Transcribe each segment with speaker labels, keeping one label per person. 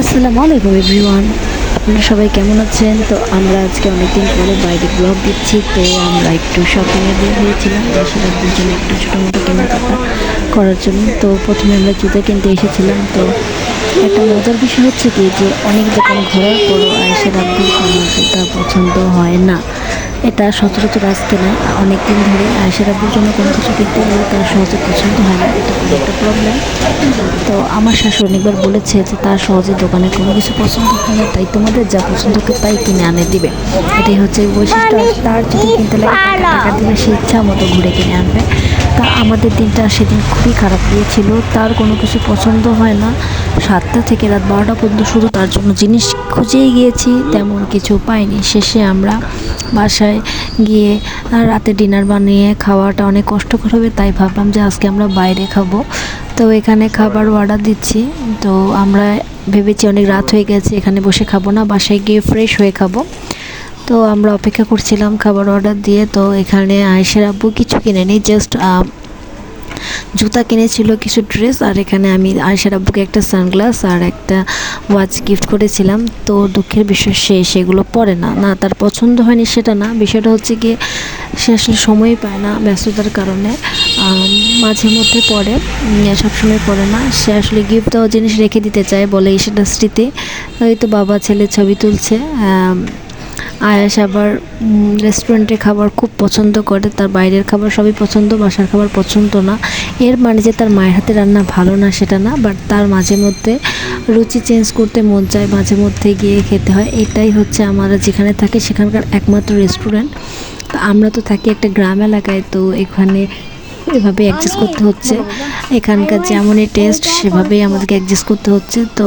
Speaker 1: আসসালামু আলাইকুম, এভরিওয়ান। আপনারা সবাই কেমন আছেন? তো আমরা আজকে অনেকদিন পরে বাইরে ব্লগ দিচ্ছি, তো আমরা একটু শপিংয়ে বের হয়েছিলাম। দেশের জন্য একটু ছোটো কেনাকাটা করার জন্য। তো প্রথমে আমরা জুতো কিনতে এসেছিলাম। তো একটা মজার বিষয় হচ্ছে কি যে, অনেক দোকান ঘোরার পরও আয়েসের আব্বুর কোনো জুতা পছন্দ হয় না। এটা সচরাচর আজকে না অনেক দিন ধরে আয়েসের আব্বুর জন্য কোনো কিছু কিনতে গেলে তার সহজে পছন্দ হয় না এটা খুব একটা প্রবলেম তো আমার শাশুড়ি অনেকবার বলেছে যে তার সহজে দোকানে কোনো কিছু পছন্দ হয় না তাই তোমাদের যা পছন্দ করে তাই কিনে আনে দিবে। এটাই হচ্ছে বৈশিষ্ট্য। তার যদি কিনতে লাগে টাকা দিলে সে ইচ্ছা মতো ঘুরে কিনে আনবে। তা আমাদের দিনটা সেদিন খুবই খারাপ গিয়েছিল। তার কোনো কিছু পছন্দ হয় না। সাতটা থেকে রাত বারোটা পর্যন্ত শুধু তার জন্য জিনিস খুঁজেই গিয়েছি তেমন কিছু পাইনি। শেষে আমরা বাসায় গিয়ে রাতে ডিনার বানিয়ে খাওয়াটা অনেক কষ্টকর হবে, তাই ভাবলাম যে আজকে আমরা বাইরে খাব। তো এখানে খাবার অর্ডার দিচ্ছি। তো আমরা ভেবেছি অনেক রাত হয়ে গেছে, এখানে বসে খাব না, বাসায় গিয়ে ফ্রেশ হয়ে খাব। তো আমরা অপেক্ষা করছিলাম খাবার অর্ডার দিয়ে। তো এখানে আয়েশের আব্বু কিছু কিনেনি জাস্ট জুতা কিনেছিল কিছু ড্রেস, আর এখানে আমি আয়েশার আব্বুকে একটা সানগ্লাস আর একটা ওয়াচ গিফট করেছিলাম। তো দুঃখের বিষয়, সে সেগুলো পরে না। না, তার পছন্দ হয়নি সেটা না। বিষয়টা হচ্ছে গিয়ে সে আসলে সময় পায় না ব্যস্ততার কারণে। মাঝে মধ্যে পড়ে সবসময় পড়ে না। সে আসলে গিফট দেওয়া জিনিস রেখে দিতে চায় বলে সেটা স্মৃতি। ওই তো বাবা ছেলে ছবি তুলছে আয়াস আবার রেস্টুরেন্টের খাবার খুব পছন্দ করে, তার বাইরের খাবার সবই পছন্দ, বাসার খাবার পছন্দ না। এর মানে যে তার মায়ের হাতে রান্না ভালো না, সেটা না বাট তার মাঝে মধ্যে রুচি চেঞ্জ করতে মন চায়, মাঝে মধ্যে গিয়ে খেতে হয়। এটাই হচ্ছে আমরা যেখানে থাকি, সেখানকার একমাত্র রেস্টুরেন্ট আমরা তো থাকি একটা গ্রাম এলাকায়, তো এখানে এভাবে অ্যাডজাস্ট করতে হচ্ছে। এখানকার যেমনই টেস্ট সেভাবেই আমাদেরকে অ্যাডজাস্ট করতে হচ্ছে। তো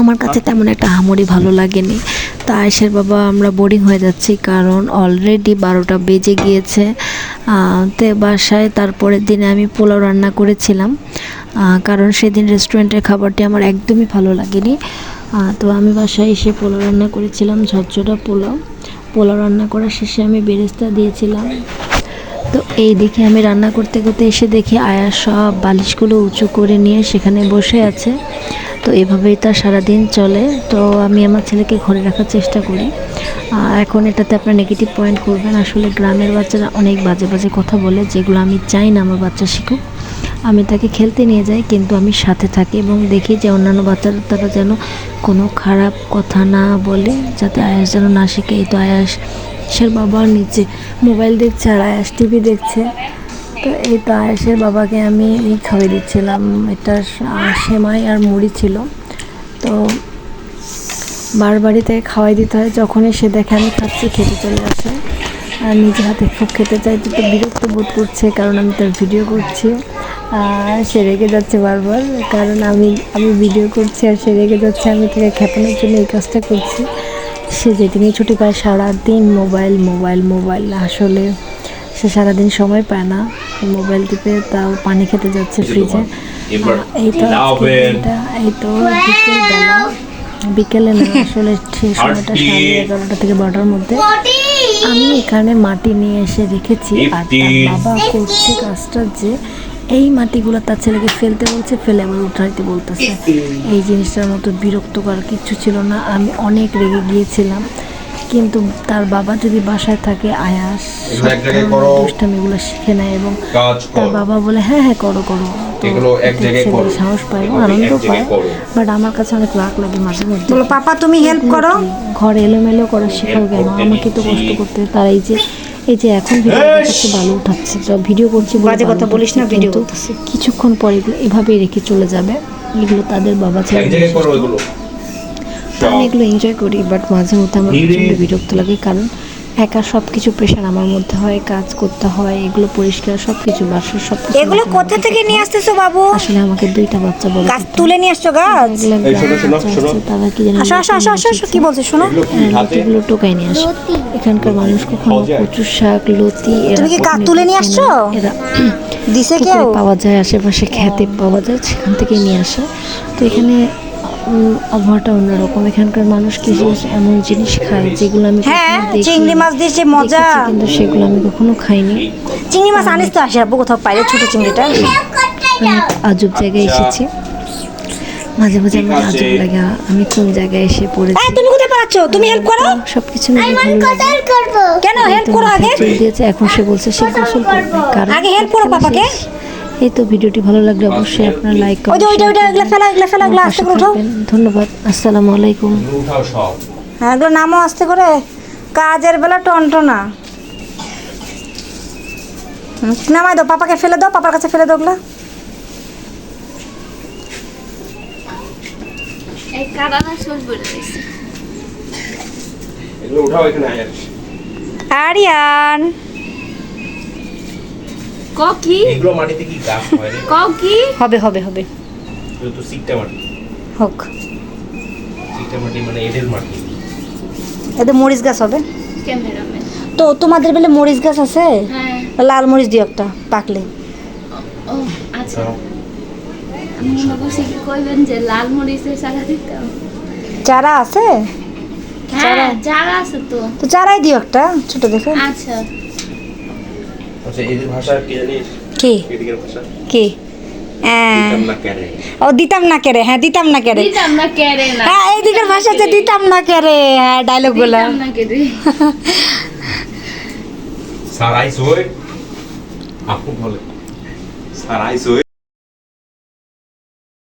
Speaker 1: আমার কাছে তেমন একটা হামরি ভালো লাগেনি। তা আয়েশের বাবা, আমরা বোরিং হয়ে যাচ্ছি কারণ অলরেডি বারোটা বেজে গিয়েছে। তে বাসায় তারপরের দিনে আমি পোলাও রান্না করেছিলাম। কারণ সেদিন রেস্টুরেন্টের খাবারটি আমার একদমই ভালো লাগেনি। তো আমি বাসায় এসে পোলাও রান্না করেছিলাম, ঝরঝরা পোলাও। পোলাও রান্না করার শেষে আমি বেরেস্তা দিয়েছিলাম। তো এই দেখে আমি রান্না করতে করতে এসে দেখি আয়া সব বালিশগুলো উঁচু করে নিয়ে সেখানে বসে আছে। তো এভাবেই তার সারাদিন চলে। তো আমি আমার ছেলেকে ঘরে রাখার চেষ্টা করি। এখন এটাতে আপনার নেগেটিভ পয়েন্ট করবেন। আসলে গ্রামের বাচ্চারা অনেক বাজে বাজে কথা বলে, যেগুলো আমি চাই না আমার বাচ্চা শিখুক। আমি তাকে খেলতে নিয়ে যাই, কিন্তু আমি সাথে থাকি এবং দেখি যে অন্যান্য বাচ্চারা তারা যেন কোনো খারাপ কথা না বলে, যাতে আয়াস যেন না শিখে। এই তো আয়াস আয়াসের বাবা নিচে মোবাইল দেখছে আর আয়াস টিভি দেখছে। তো এই তো আয়াসের বাবাকে আমি এই খাওয়াই দিচ্ছিলাম। এটা সেমাই আর মুড়ি ছিল। তো বারবারই তাকে খাওয়াই দিতে হয়। যখনই সে দেখে আমি খাচ্ছি, খেতে চলে আসে। আর নিজে হাতে খুব খেতে চাইতে তো বিরক্ত বোধ করছে কারণ আমি তার ভিডিও করছি। আর সে রেগে যাচ্ছে বারবার, কারণ আমি আমি ভিডিও করছি আর সে রেগে যাচ্ছে। আমি তাকে খেপানোর জন্য এই কাজটা করছি। সে যেদিনই ছুটি পায় সারাদিন মোবাইল মোবাইল মোবাইল। আসলে সে সারাদিন সময় পায় না। মোবাইল টিপে তাও পানি খেতে যাচ্ছে ফ্রিজে। এই তো দিনটা এই তো বিকেলবেলা। বিকেলে না আসলে সেই সময়টা সাড়ে এগারোটা থেকে বারোটার মধ্যে। আমি এখানে মাটি নিয়ে এসে রেখেছি। আর তার বাবা করছে কাজটা যে এই মাটিগুলো তার ছেলেকে ফেলতে বলছে ফেলে আবার উঠাইতে বলতেছে। এই জিনিসটার মতো বিরক্তকর কিচ্ছু ছিল না আমি অনেক রেগে গিয়েছিলাম। কিন্তু তার বাবা যদি বাসায় থাকে আয়াস দুষ্টামিগুলো শিখে নেয় এবং তার বাবা বলে হ্যাঁ হ্যাঁ করো করো। সাহস পায় এবং আনন্দ পায়। বাট আমার কাছে অনেক রাগ লাগে মাঝে মধ্যে।
Speaker 2: বলো পাপা তুমি হেল্প করো।
Speaker 1: ঘর এলোমেলো করা শেখাও কেন? আমাকে তো কষ্ট করতে। তার এই যে এই যে এখন ভিডিও করতে ভালো উঠাচ্ছে। সব ভিডিও করছি বলে
Speaker 2: বাজে কথা বলিস না, ভিডিও।
Speaker 1: কিছুক্ষণ পরে এগুলো এভাবেই রেখে চলে যাবে। এগুলো তাদের বাবা ছেলে
Speaker 3: এগুলো।
Speaker 1: আমি এগুলো এনজয় করি বাট মাঝে মধ্যে আমার
Speaker 3: প্রচণ্ড
Speaker 1: প্রচণ্ড বিরক্ত লাগে কারণ একা সব কিছু প্রেশার আমার মধ্যে হয় কাজ করতে হয় এগুলো পরিষ্কার সব কিছু বাসার সব কিছু
Speaker 2: এগুলো কোথা থেকে নিয়ে
Speaker 1: হয়।
Speaker 2: আসতেছো বাবু?
Speaker 1: আসলে আমাকে দুইটা বাচ্চা বলে
Speaker 2: গাছ তুলে নিয়ে আসছো গাছ?
Speaker 1: এগুলো
Speaker 3: এই শোনো, শোনো,
Speaker 1: বাচ্চা
Speaker 3: শোনো।
Speaker 1: তারা কি জানি
Speaker 2: আসো আসো আসো আসো কি বলছো শোনো।
Speaker 3: এগুলো হাতে?
Speaker 1: লতিগুলো টোকাই নিয়ে আসো। এখানকার মানুষ কখনো? কচুর শাক লতি এরা
Speaker 2: তুমি কি কাক তুলে নিয়ে আসছো?
Speaker 1: এরা
Speaker 2: দিছে কেউ?
Speaker 1: পাওয়া যায় আশেপাশে খেতে পাওয়া যায় সেখান থেকে নিয়ে আসে। তো এখানে আবহাওয়াটা অন্যরকম। এখানকার মানুষ কিছু এমন জিনিস খায় যেগুলো আমি
Speaker 2: হ্যাঁ চিংড়ি মাছ দিয়ে যে মজা।
Speaker 1: কিন্তু সেগুলো আমি কখনো খাইনি।
Speaker 2: চিংড়ি মাছ আনিস তো আসে আব্বু কোথাও পাইলে ছোট চিংড়িটা।
Speaker 1: অনেক আজব জায়গায় এসেছি। মাঝে মাঝে আমার আজব লাগে আমি কোন জায়গায় এসে পড়েছি?
Speaker 2: তুমি কোথায় পালাচ্ছ? তুমি হেল্প করো।
Speaker 1: সবকিছু মিলে ভালো লাগে।
Speaker 2: কেন হেল্প করো আগে?
Speaker 1: দিয়েছে এখন সে বলছে সে গোসল করবে। কারণ
Speaker 2: আগে help করো পাপাকে।
Speaker 1: এই তো ভিডিওটি ভালো লাগলে অবশ্যই আপনারা লাইক
Speaker 2: ওই যে ওইটা ওইটা এগুলো ফেলা এগুলো ফেলা এগুলো আস্তে করে উঠাও
Speaker 1: ধন্যবাদ আসসালামু আলাইকুম।
Speaker 3: উঠাও সব
Speaker 2: হ্যাঁ এগুলো নামও আস্তে করে। কাজের বেলা টনটনা। নামাই দাও পাপাকে ফেলে দাও পাপার কাছে ফেলে দাও ওগুলো।
Speaker 4: এই কারানা সব বলে দিছে
Speaker 3: এগুলো উঠাও এখানে আয় আর।
Speaker 2: আরিয়ান
Speaker 4: ক কি?
Speaker 3: এগুলো মাটিতে কি গাছ হয় রে
Speaker 4: ক কি?
Speaker 2: হবে হবে হবে।
Speaker 3: তো সিকটা মাটি।
Speaker 2: হোক।
Speaker 3: সিকটা মাটি মানে এদের মাটি।
Speaker 2: এতে মরিচ গাছ হবে? তো তোমাদের বেলে মরিচ গাছ আছে?
Speaker 4: হ্যাঁ।
Speaker 2: লাল মরিচ দিও একটা পাকলে।
Speaker 4: ও আচ্ছা। আমি করছি কি কইবেন যে লাল মরিচের চারা দিতাম
Speaker 2: চারা আছে?
Speaker 4: হ্যাঁ চারা আছে তো।
Speaker 2: তো চারাই দিও একটা ছোট দেখে।
Speaker 4: আচ্ছা।
Speaker 3: আচ্ছা এদের ভাষা কি জানিস
Speaker 2: কি?
Speaker 3: এদিকের ভাষা?
Speaker 2: কি? হ্যাঁ।
Speaker 3: দিতাম না কেরে।
Speaker 2: ও দিতাম না কেরে হ্যাঁ দিতাম না কেরে।
Speaker 4: দিতাম না
Speaker 2: হ্যাঁ এই দিকের ভাষা হচ্ছে দিতাম না কেরে হ্যাঁ ডায়লগগুলা।
Speaker 4: দিতাম না কেড়ে
Speaker 3: সারাই সই আপু বলে। সারাই সই